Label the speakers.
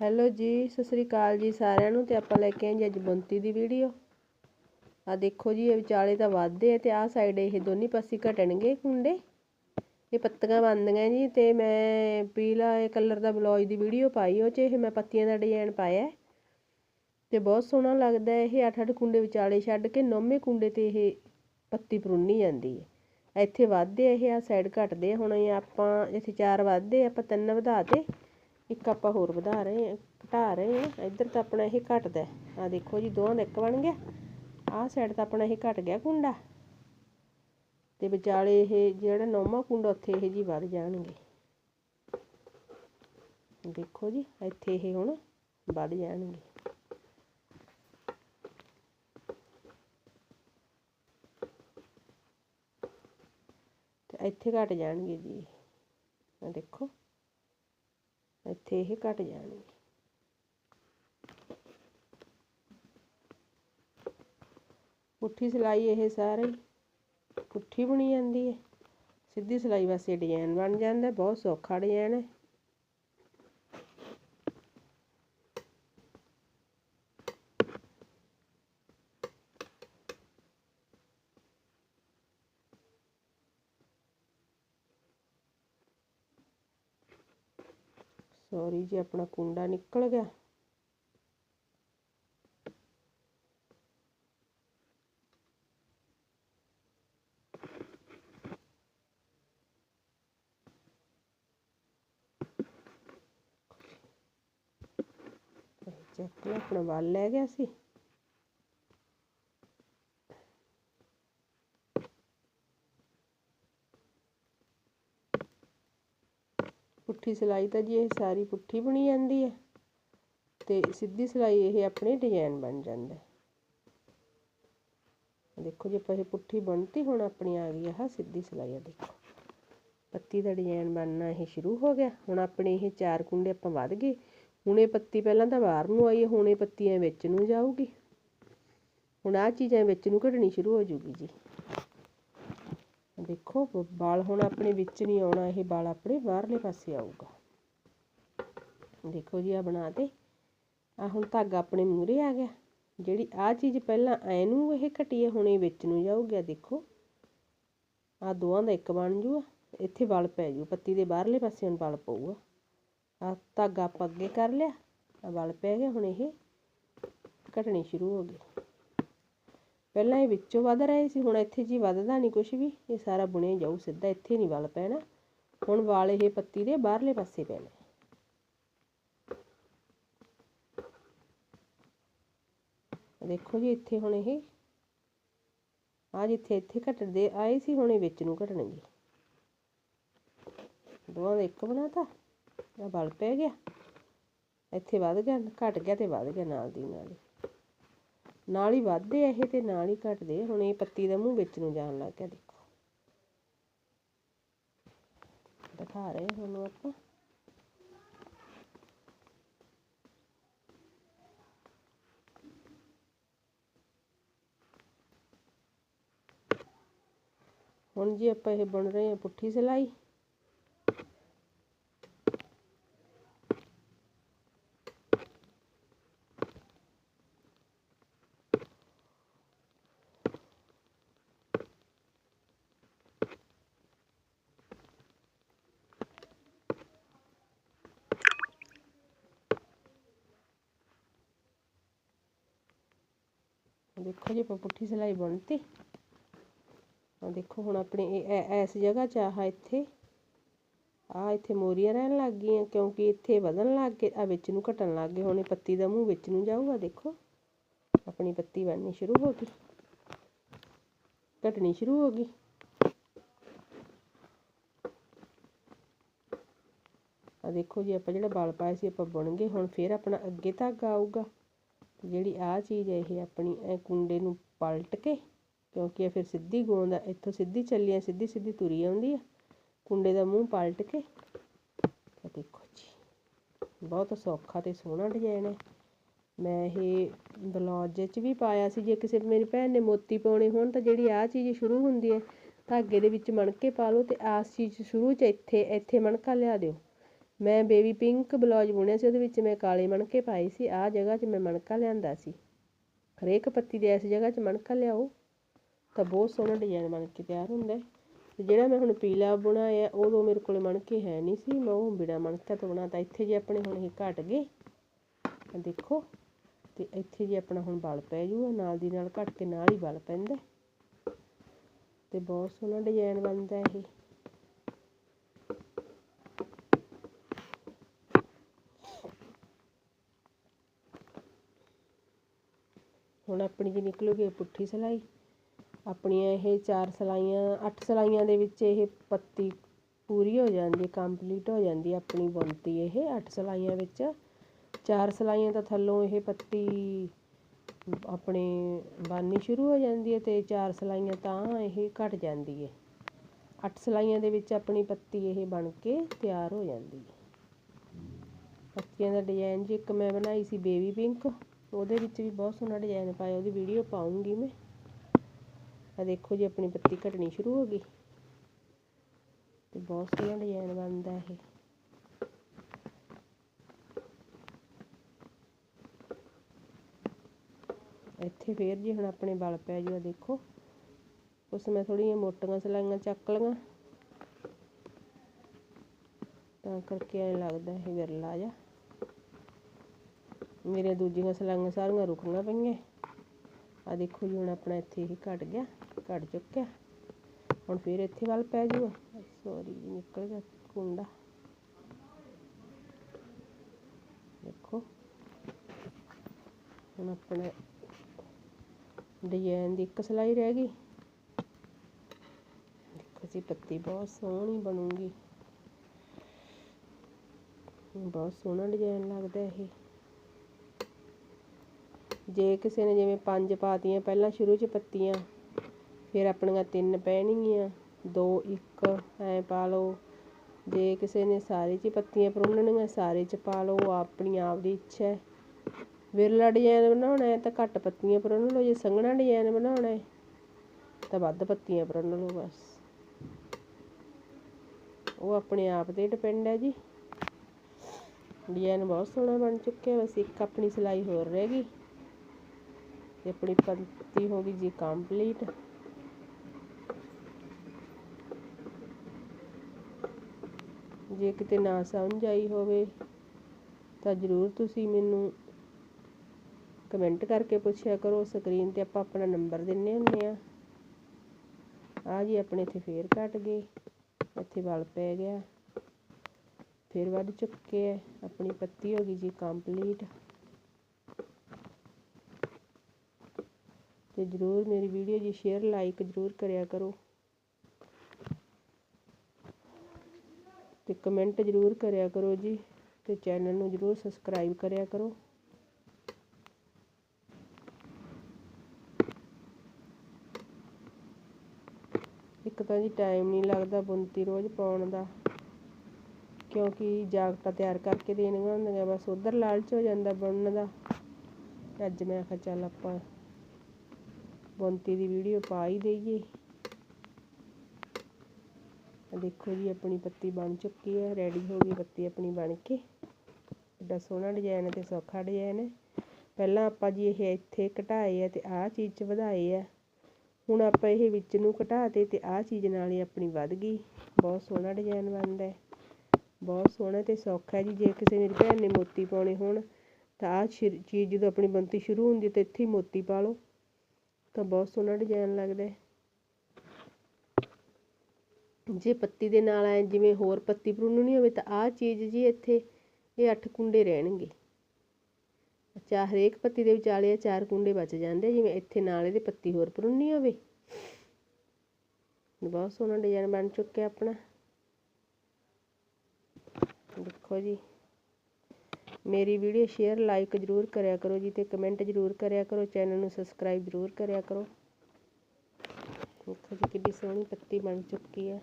Speaker 1: Hello ਜੀ, ਸਤਿ ਸ੍ਰੀ ਅਕਾਲ ਜੀ ਸਾਰਿਆਂ ਨੂੰ ਤੇ ਆਪਾਂ ਲੈ ਕੇ ਆਏ ਜੀ ਅੱਜ ਬੁੰਤੀ ਦੀ ਵੀਡੀਓ ਆ ਦੇਖੋ ਜੀ, ਇਹ ਵਿਚਾਲੇ ਤਾਂ ਵਾਧੇ ਆ ਤੇ ਆਹ ਸਾਈਡ ਇਹ ਦੋਨੇ ਪਾਸੇ ਘਟਣਗੇ ਕੁੰਡੇ ਇਹ ਪੱਤੀਆਂ ਬਣਦੀਆਂ ਜੀ ਤੇ ਮੈਂ ਪੀਲਾ ਕਲਰ ਦਾ ਬਲੌਜ ਦੀ ਵੀਡੀਓ ਪਾਈ ਉਹ 'ਚ, ਇਹ ਮੈਂ ਪੱਤੀਆਂ ਦਾ ਡਿਜ਼ਾਈਨ ਪਾਇਆ ਤੇ ਬਹੁਤ ਸੋਹਣਾ ਲੱਗਦਾ ਇਹ 8-8 ਕੁੰਡੇ ਵਿਚਾਲੇ ਛੱਡ ਕੇ ਨੌਵੇਂ ਕੁੰਡੇ ਤੇ ਇਹ ਪੱਤੀ ਪਰੁੰਨੀ ਜਾਂਦੀ ਹੈ। ਇੱਥੇ ਵੱਧਦੇ ਇਹ ਆ ਸਾਈਡ ਘਟਦੇ ਆ, ਹੁਣ ਆਪਾਂ, ਇੱਥੇ ਚਾਰ ਵੱਧਦੇ ਆਪਾਂ ਤਿੰਨ ਵਧਾ ਤੇ ਇੱਕ ਆਪਾਂ ਹੋਰ ਵਧਾ ਰਹੇ ਹਾਂ, ਘਟਾ ਰਹੇ ਹਾਂ। ਇੱਧਰ ਤਾਂ ਆਪਣਾ ਇਹ ਘਟਦਾ ਆ ਦੇਖੋ ਜੀ ਦੋਹਾਂ ਦਾ ਇੱਕ ਬਣ ਗਿਆ। ਆਹ ਸਾਈਡ ਤਾਂ ਆਪਣਾ ਇਹ ਘਟ ਗਿਆ ਕੁੰਡਾ। ਤੇ ਵਿਚਾਲੇ ਇਹ ਜਿਹੜਾ ਨੌਵਾਂ ਕੁੰਡਾ, ਉੱਥੇ ਇਹ ਜੀ ਵੱਧ ਜਾਣਗੇ। ਦੇਖੋ ਜੀ, ਇੱਥੇ ਇਹ ਹੁਣ ਵੱਧ ਜਾਣਗੇ। ਤੇ ਇੱਥੇ ਘਟ ਜਾਣਗੇ ਜੀ। ਆ ਦੇਖੋ। ਇੱਥੇ ਇਹ ਘਟ ਜਾਣਗੇ ਪੁੱਠੀ ਸਿਲਾਈ ਇਹ ਸਾਰੇ ਪੁੱਠੀ ਬਣੀ ਜਾਂਦੀ ਹੈ। ਸਿੱਧੀ ਸਿਲਾਈ ਵਾਸਤੇ ਡਿਜ਼ਾਈਨ ਬਣ ਜਾਂਦਾ, ਬਹੁਤ ਸੌਖਾ ਡਿਜ਼ਾਈਨ ਹੈ। ਸੌਰੀ ਜੀ ਆਪਣਾ ਕੁੰਡਾ ਨਿਕਲ ਗਿਆ। ਚੱਕ ਲਿਆ ਆਪਣਾ ਵੱਲ ਲੈ ਗਿਆ ਸੀ। ਪੁੱਠੀ ਸਿਲਾਈ ਤਾਂ ਜੀ ਇਹ ਸਾਰੀ ਪੁੱਠੀ ਬਣੀ ਜਾਂਦੀ ਹੈ ਤੇ ਸਿੱਧੀ ਸਿਲਾਈ ਇਹ ਆਪਣੇ ਡਿਜ਼ਾਈਨ ਬਣ ਜਾਂਦਾ ਦੇਖੋ ਜੇ ਆਪਾਂ ਇਹ ਪੁੱਠੀ ਬਣਤੀ ਹੁਣ ਆਪਣੀ ਆ ਗਈ ਆਹ ਸਿੱਧੀ ਸਿਲਾਈ ਆ ਦੇਖੋ। ਪੱਤੀ ਦਾ ਡਿਜ਼ਾਈਨ ਬਣਨਾ ਇਹ ਸ਼ੁਰੂ ਹੋ ਗਿਆ। ਹੁਣ ਆਪਣੇ ਇਹ ਚਾਰ ਕੁੰਡੇ ਆਪਾਂ ਵੱਧ ਗਏ। ਹੁਣ ਇਹ ਪੱਤੀ ਪਹਿਲਾਂ ਤਾਂ ਬਾਹਰ ਨੂੰ ਆਈ ਹੁਣ ਇਹ ਪੱਤੀਆਂ ਵਿੱਚ ਨੂੰ ਜਾਊਗੀ। ਹੁਣ ਆਹ ਚੀਜ਼ਾਂ ਵਿੱਚ ਨੂੰ ਘਟਣੀ ਸ਼ੁਰੂ ਹੋ ਜੂਗੀ ਜੀ। ਦੇਖੋ ਵਾਲ ਹੁਣ ਆਪਣੇ ਵਿੱਚ ਨਹੀਂ ਆਉਣਾ, ਇਹ ਵਾਲ ਆਪਣੇ ਬਾਹਰਲੇ ਪਾਸੇ ਆਊਗਾ। ਦੇਖੋ ਜੀ ਆ ਬਣਾ ਤੇ। ਆ ਹੁਣ ਧਾਗਾ ਆਪਣੇ ਮੂਰੇ ਆ ਗਿਆ। ਜਿਹੜੀ ਆ ਚੀਜ਼ ਪਹਿਲਾਂ ਐ ਨੂੰ ਇਹ ਘਟੀਏ ਹੁਣ ਇਹ ਵਿੱਚ ਨੂੰ ਜਾਊਗਾ ਦੇਖੋ। ਆ ਦੋਵਾਂ ਦਾ ਇੱਕ ਬਣ ਜੂਗਾ। ਇੱਥੇ ਵਲ ਪੈ ਜੂ। ਪੱਤੀ ਦੇ ਬਾਹਰਲੇ ਪਾਸੇ ਨੂੰ ਵਲ ਪਊਗਾ। ਆ ਧਾਗਾ ਆਪਾਂ ਅੱਗੇ ਕਰ ਲਿਆ। ਆ ਵਲ ਪੈ ਗਿਆ, ਹੁਣ ਇਹ ਘਟਣੀ ਸ਼ੁਰੂ ਹੋ ਗਈ ਪਹਿਲਾਂ ਇਹ ਵਿੱਚੋਂ ਵੱਧ ਰਹੇ ਸੀ, ਹੁਣ ਇੱਥੇ ਜੀ ਵੱਧਦਾ ਨਹੀਂ ਕੁਝ ਵੀ, ਇਹ ਸਾਰਾ ਬੁਣਿਆ ਜਾਊ, ਸਿੱਧਾ ਇੱਥੇ ਨਹੀਂ ਵੱਲ ਪੈਣਾ। ਹੁਣ ਵਾਲ ਇਹ ਪੱਤੀ ਦੇ ਬਾਹਰਲੇ ਪਾਸੇ ਪੈਣੇ। ਦੇਖੋ ਜੀ, ਇੱਥੇ ਹੁਣ ਇਹ ਆ ਜਿੱਥੇ ਇੱਥੇ ਘਟਦੇ ਆਏ ਸੀ, ਹੁਣ ਇਹ ਵਿੱਚ ਨੂੰ ਘਟਣਗੇ। ਦੋਵਾਂ ਦਾ ਇੱਕ ਬਣਾਤਾ ਆ ਬਲ ਪੈ ਗਿਆ। ਇੱਥੇ ਵੱਧ ਗਿਆ, ਘਟ ਗਿਆ ਤੇ ਵੱਧ ਗਿਆ ਨਾਲ ਦੀ ਨਾਲ ਨਾਲ ਹੀ ਵੱਧਦੇ ਆ ਇਹ ਤੇ ਨਾਲ ਹੀ ਘਟਦੇ ਹੁਣ ਇਹ ਪੱਤੀ ਦਾ ਮੂੰਹ ਵਿੱਚ ਨੂੰ ਜਾਣ ਲੱਗ ਗਿਆ, ਦੇਖੋ। ਦਿਖਾ ਰਹੇ ਤੁਹਾਨੂੰ ਆਪਾਂ। ਹੁਣ ਜੀ ਆਪਾਂ ਇਹ ਬੁਣ ਰਹੇ ਹਾਂ ਪੁੱਠੀ ਸਿਲਾਈ। ਦੇਖੋ ਜੀ, ਆਪਾਂ ਪੁੱਠੀ ਸਿਲਾਈ ਬਣਤੀ ਆ ਦੇਖੋ, ਹੁਣ ਆਪਣੇ ਇਹ ਇਸ ਜਗ੍ਹਾ 'ਚ ਆਹ ਇੱਥੇ। ਆ ਇੱਥੇ ਮੋਰੀਆਂ ਰਹਿਣ ਲੱਗ ਗਈਆਂ, ਕਿਉਂਕਿ ਇੱਥੇ ਵਧਣ ਲੱਗ ਗਏ। ਆ ਵਿੱਚ ਨੂੰ ਘਟਣ ਲੱਗ ਗਏ। ਹੁਣ ਇਹ ਪੱਤੀ ਦਾ ਮੂੰਹ ਵਿੱਚ ਨੂੰ ਜਾਊਗਾ, ਦੇਖੋ। ਆਪਣੀ ਪੱਤੀ ਬਣਨੀ ਸ਼ੁਰੂ ਹੋ ਗਈ। ਘਟਣੀ ਸ਼ੁਰੂ ਹੋ ਗਈ। ਆ ਦੇਖੋ ਜੀ, ਆਪਾਂ ਜਿਹੜਾ ਬਲ ਪਾਇਆ ਸੀ, ਆਪਾਂ ਬੁਣ ਗਏ। ਹੁਣ ਫੇਰ ਆਪਣਾ ਅੱਗੇ ਧਾਗਾ ਆਊਗਾ। ਜਿਹੜੀ ਆਹ ਚੀਜ਼ ਹੈ, ਇਹ ਆਪਣੀ, ਇਹ ਕੁੰਡੇ ਨੂੰ ਪਲਟ ਕੇ, ਕਿਉਂਕਿ ਇਹ ਫਿਰ ਸਿੱਧੀ ਗੋਂਦ ਇੱਥੋਂ ਸਿੱਧੀ ਚੱਲੀ ਆ, ਸਿੱਧੀ ਸਿੱਧੀ ਤੁਰੀ ਆਉਂਦੀ ਆ, ਕੁੰਡੇ ਦਾ ਮੂੰਹ ਪਲਟ ਕੇ। ਤੇ ਦੇਖੋ ਜੀ, ਬਹੁਤ ਸੌਖਾ ਤੇ ਸੋਹਣਾ ਡਿਜ਼ਾਈਨ ਹੈ। ਮੈਂ ਇਹ ਬਲੌਜ 'ਚ ਵੀ ਪਾਇਆ ਸੀ, ਜੇ ਕਿਸੇ ਮੇਰੀ ਭੈਣ ਨੇ ਮੋਤੀ ਪਾਉਣੇ ਹੋਣ ਤਾਂ ਜਿਹੜੀ ਆਹ ਚੀਜ਼ ਸ਼ੁਰੂ ਹੁੰਦੀ ਹੈ, ਧਾਗੇ ਦੇ ਵਿੱਚ ਮਣਕੇ ਪਾ ਲਓ ਤੇ ਆਸ ਚੀਜ਼ ਸ਼ੁਰੂ 'ਚ ਇੱਥੇ ਇੱਥੇ ਮਣਕਾ ਲਿਆ ਦਿਓ। ਮੈਂ ਬੇਬੀ ਪਿੰਕ ਬਲੌਜ ਬੁਣਿਆ ਸੀ, ਉਹਦੇ ਵਿੱਚ ਮੈਂ ਕਾਲੇ ਮਣਕੇ ਪਾਏ ਸੀ, ਆਹ ਜਗ੍ਹਾ 'ਚ ਮੈਂ ਮਣਕਾ ਲਿਆਂਦਾ ਸੀ। ਹਰੇਕ ਪੱਤੀ ਦੇ ਇਸ ਜਗ੍ਹਾ 'ਚ ਮਣਕਾ ਲਿਆਓ। ਤਾਂ ਬਹੁਤ ਸੋਹਣਾ ਡਿਜ਼ਾਈਨ ਬਣ ਕੇ ਤਿਆਰ ਹੁੰਦਾ ਤੇ ਜਿਹੜਾ ਮੈਂ ਹੁਣ ਪੀਲਾ ਬਣਾਇਆ ਉਦੋਂ ਮੇਰੇ ਕੋਲ ਮਣਕੇ ਹੈ ਨਹੀਂ ਸੀ, ਮੈਂ ਉਹ ਬਿਨਾ ਮਣਕਾ ਤੋਂ ਬਣਾਤਾ। ਇੱਥੇ ਜੇ ਆਪਣੇ ਹੁਣ ਇਹ ਘਟ ਗਏ ਦੇਖੋ, ਤੇ ਇੱਥੇ ਜੇ ਆਪਣਾ ਹੁਣ ਬਲ ਪੈ ਜੂਗਾ, ਨਾਲ ਦੀ ਨਾਲ ਘਟ ਕੇ ਨਾਲ ਹੀ ਬਲ ਪੈਂਦਾ ਤੇ ਬਹੁਤ ਸੋਹਣਾ ਡਿਜ਼ਾਈਨ ਬਣਦਾ ਇਹ। ਹੁਣ ਆਪਣੀ ਜੀ ਨਿਕਲੂਗੀ ਪੁੱਠੀ ਸਿਲਾਈ। ਆਪਣੀਆਂ ਇਹ ਚਾਰ ਸਿਲਾਈਆਂ, ਅੱਠ ਸਿਲਾਈਆਂ ਦੇ ਵਿੱਚ ਇਹ ਪੱਤੀ ਪੂਰੀ ਹੋ ਜਾਂਦੀ ਕੰਪਲੀਟ ਹੋ ਜਾਂਦੀ ਆਪਣੀ ਬੁਣਤੀ ਇਹ ਅੱਠ ਸਿਲਾਈਆਂ ਵਿੱਚ। ਚਾਰ ਸਿਲਾਈਆਂ ਤਾਂ ਥੱਲੋਂ ਇਹ ਪੱਤੀ ਆਪਣੇ ਬਾਨੀ ਸ਼ੁਰੂ ਹੋ ਜਾਂਦੀ ਹੈ ਤੇ ਚਾਰ ਸਿਲਾਈਆਂ ਤਾਂ ਇਹ ਘਟ ਜਾਂਦੀ ਹੈ। ਅੱਠ ਸਿਲਾਈਆਂ ਦੇ ਵਿੱਚ ਆਪਣੀ ਪੱਤੀ ਇਹ ਬਣ ਕੇ ਤਿਆਰ ਹੋ ਜਾਂਦੀ ਹੈ। ਪੱਤੀਆਂ ਦਾ ਡਿਜ਼ਾਈਨ ਜੀ ਇੱਕ ਮੈਂ ਬਣਾਈ ਸੀ ਬੇਬੀ ਪਿੰਕ। ਉਹਦੇ ਵਿੱਚ ਵੀ ਬਹੁਤ ਸੋਹਣਾ ਡਿਜ਼ਾਈਨ ਪਾਇਆ, ਉਹਦੀ ਵੀਡੀਓ ਪਾਉਂਗੀ ਮੈਂ। ਆ ਦੇਖੋ ਜੀ, ਆਪਣੀ ਬੱਤੀ ਘਟਣੀ ਸ਼ੁਰੂ ਹੋ ਗਈ। ਤੇ ਬਹੁਤ ਸੋਹਣਾ ਡਿਜ਼ਾਈਨ ਬਣਦਾ ਇਹ। ਇੱਥੇ ਫੇਰ ਜੀ ਹੁਣ ਆਪਣੇ ਬਲ ਪੈ ਜੂਆ ਦੇਖੋ। ਉਸ ਮੈਂ ਥੋੜੀਆਂ ਮੋਟੀਆਂ ਸਲਾਈਆਂ ਚੱਕ ਲਈਆਂ ਤਾਂ ਕਰਕੇ ਐ ਲੱਗਦਾ ਇਹ ਵਿਰਲਾ ਜਿਹਾ। ਮੇਰੇ ਦੂਜੀਆਂ ਸਲਾਈਆਂ ਸਾਰੀਆਂ ਰੁਕੀਆਂ ਪਈਆਂ। ਆ ਦੇਖੋ ਜੀ, ਹੁਣ ਆਪਣਾ ਇੱਥੇ ਹੀ ਘਟ ਗਿਆ, ਘਟ ਚੁੱਕਿਆ। ਹੁਣ ਫਿਰ ਇੱਥੇ ਵੱਲ ਪੈ ਜੂਗਾ। ਸੌਰੀ ਜੀ, ਨਿਕਲ ਗਿਆ ਕੁੰਡਾ। ਦੇਖੋ। ਹੁਣ ਆਪਣੇ ਡਿਜ਼ਾਈਨ ਦੀ ਇੱਕ ਸਲਾਈ ਰਹਿ ਗਈ। ਦੇਖੋ ਜੀ, ਪੱਤੀ ਬਹੁਤ ਸੋਹਣੀ ਬਣੂਗੀ। ਬਹੁਤ ਸੋਹਣਾ ਡਿਜ਼ਾਈਨ ਲੱਗਦਾ ਇਹ। ਜੇ ਕਿਸੇ ਨੇ ਜਿਵੇਂ ਪੰਜ ਪਾਤੀਆਂ, ਪਹਿਲਾਂ ਸ਼ੁਰੂ 'ਚ ਪੱਤੀਆਂ, ਫਿਰ ਆਪਣੀਆਂ ਤਿੰਨ ਪੈਣਗੀਆਂ, ਦੋ, ਇੱਕ, ਐਂ ਪਾ ਲਓ। ਜੇ ਕਿਸੇ ਨੇ ਸਾਰੇ 'ਚ ਪੱਤੀਆਂ ਪਰੁੰਨਣੀਆਂ ਸਾਰੇ 'ਚ ਪਾ ਲਓ ਆਪਣੀ ਆਪ ਦੀ ਇੱਛਾ ਹੈ। ਵਿਰਲਾ ਡਿਜ਼ਾਈਨ ਬਣਾਉਣਾ ਹੈ ਤਾਂ ਘੱਟ ਪੱਤੀਆਂ ਪਰੁੰਨ ਲਓ, ਜੇ ਸੰਘਣਾ ਡਿਜ਼ਾਈਨ ਬਣਾਉਣਾ ਹੈ ਤਾਂ ਵੱਧ ਪੱਤੀਆਂ ਪਰੁੰਨ ਲਓ ਬਸ। ਉਹ ਆਪਣੇ ਆਪ ਤੇ ਡਿਪੈਂਡ ਹੈ ਜੀ। ਡਿਜ਼ਾਈਨ ਬਹੁਤ ਸੋਹਣਾ ਬਣ ਚੁੱਕਿਆ, ਬਸ ਇੱਕ ਆਪਣੀ ਸਿਲਾਈ ਹੋਰ ਰਹਿ ਗਈ। ਤੇ ਆਪਣੀ ਪੱਤੀ ਹੋ ਗਈ ਜੀ ਕੰਪਲੀਟ ਜੇ ਕਿਤੇ ਨਾ ਸਮਝ ਆਈ ਹੋਵੇ, ਤਾਂ ਜ਼ਰੂਰ ਤੁਸੀਂ ਮੈਨੂੰ ਕਮੈਂਟ ਕਰਕੇ ਪੁੱਛਿਆ ਕਰੋ। ਸਕਰੀਨ ਤੇ ਆਪਾਂ ਆਪਣਾ ਨੰਬਰ ਦਿੰਨੇ ਹੁੰਨੇ ਆ। ਆ ਜੀ ਆਪਣੇ ਇੱਥੇ ਫੇਰ ਕੱਟ ਗਏ। ਇੱਥੇ ਵਲ ਪੈ ਗਿਆ। ਫਿਰ ਵੱਧ ਚੁੱਕੇ ਹੈ ਆਪਣੀ ਪੱਤੀ ਹੋ ਗਈ ਜੀ ਕੰਪਲੀਟ ਅਤੇ ਜਰੂਰ ਮੇਰੀ ਵੀਡੀਓ ਜੀ ਸ਼ੇਅਰ ਲਾਈਕ ਜਰੂਰ ਕਰਿਆ ਕਰੋ। ਤੇ ਕਮੈਂਟ ਜਰੂਰ ਕਰਿਆ ਕਰੋ ਜੀ ਤੇ ਚੈਨਲ ਨੂੰ ਜਰੂਰ ਸਬਸਕ੍ਰਾਈਬ ਕਰਿਆ ਕਰੋ। ਇੱਕ ਤਾਂ ਜੀ ਟਾਈਮ ਨਹੀਂ ਲੱਗਦਾ ਬੁੰਤੀ ਰੋਜ਼ ਪਾਉਣ ਦਾ, ਕਿਉਂਕਿ ਜਾਕਟਾਂ ਤਿਆਰ ਕਰਕੇ ਦੇਣੀਆਂ ਹੁੰਦੀਆਂ, ਬਸ ਉਧਰ ਲਾਲਚ ਹੋ ਜਾਂਦਾ ਬੁਣਨ ਦਾ। ਅੱਜ ਮੈਂ ਆਖਿਆ ਚੱਲ ਆਪਾਂ ਬੁਣਤੀ ਦੀ ਵੀਡੀਓ ਪਾ ਹੀ ਦਈਏ। ਦੇਖੋ ਜੀ, ਆਪਣੀ ਪੱਤੀ ਬਣ ਚੁੱਕੀ ਹੈ। ਰੈਡੀ ਹੋ ਗਈ ਪੱਤੀ ਆਪਣੀ ਬਣ ਕੇ। ਐਡਾ ਸੋਹਣਾ ਡਿਜ਼ਾਈਨ ਤੇ ਸੌਖਾ ਡਿਜ਼ਾਈਨ ਹੈ। ਪਹਿਲਾਂ ਆਪਾਂ ਜੀ ਇਹ ਇੱਥੇ ਘਟਾਏ ਆ ਤੇ ਆਹ ਚੀਜ਼ 'ਚ ਵਧਾਏ ਆ। ਹੁਣ ਆਪਾਂ ਇਹ ਵਿੱਚ ਨੂੰ ਘਟਾਤੇ ਤੇ ਆਹ ਚੀਜ਼ ਨਾਲ ਹੀ ਆਪਣੀ ਵੱਧ ਗਈ। ਬਹੁਤ ਸੋਹਣਾ ਡਿਜ਼ਾਈਨ ਬਣਦਾ ਹੈ। ਬਹੁਤ ਸੋਹਣਾ ਤੇ ਸੌਖਾ ਜੀ। ਜੇ ਕਿਸੇ ਮੇਰੀ ਭੈਣ ਨੇ ਮੋਤੀ ਪਾਉਣੇ ਹੋਣ, ਤਾਂ ਆਹ ਚੀਜ਼ ਜਦੋਂ ਆਪਣੀ ਬੰਤੀ ਸ਼ੁਰੂ ਹੁੰਦੀ ਤੇ ਇੱਥੇ ਹੀ ਮੋਤੀ ਪਾ ਲਓ। ਤਾਂ ਬਹੁਤ ਸੋਹਣਾ ਡਿਜ਼ਾਈਨ ਲੱਗਦਾ ਜੇ ਪੱਤੀ ਦੇ ਨਾਲ ਐ ਜਿਵੇਂ ਹੋਰ ਪੱਤੀ ਪਰੁੰਨਣੀ ਹੋਵੇ, ਤਾਂ ਆਹ ਚੀਜ਼ ਜੀ ਇੱਥੇ ਇਹ ਅੱਠ ਕੁੰਡੇ ਰਹਿਣਗੇ। ਅੱਛਾ ਹਰੇਕ ਪੱਤੀ ਦੇ ਵਿਚਾਲੇ ਚਾਰ ਕੁੰਡੇ ਬਚ ਜਾਂਦੇ ਜਿਵੇਂ ਇੱਥੇ ਨਾਲ ਇਹਦੇ ਪੱਤੀ ਹੋਰ ਪਰੁੰਨੀ ਹੋਵੇ। ਬਹੁਤ ਸੋਹਣਾ ਡਿਜ਼ਾਈਨ ਬਣ ਚੁੱਕਿਆ ਆਪਣਾ। ਦੇਖੋ ਜੀ। ਮੇਰੀ ਵੀਡੀਓ ਸ਼ੇਅਰ ਲਾਈਕ ਜਰੂਰ ਕਰਿਆ ਕਰੋ ਜੀ ਤੇ ਕਮੈਂਟ ਜਰੂਰ ਕਰਿਆ ਕਰੋ ਚੈਨਲ ਨੂੰ ਸਬਸਕ੍ਰਾਈਬ ਜਰੂਰ ਕਰਿਆ ਕਰੋ। ਦੇਖੋ ਜੀ ਕਿੰਨੀ ਸੋਹਣੀ ਪੱਤੀ ਬਣ ਚੁੱਕੀ ਹੈ।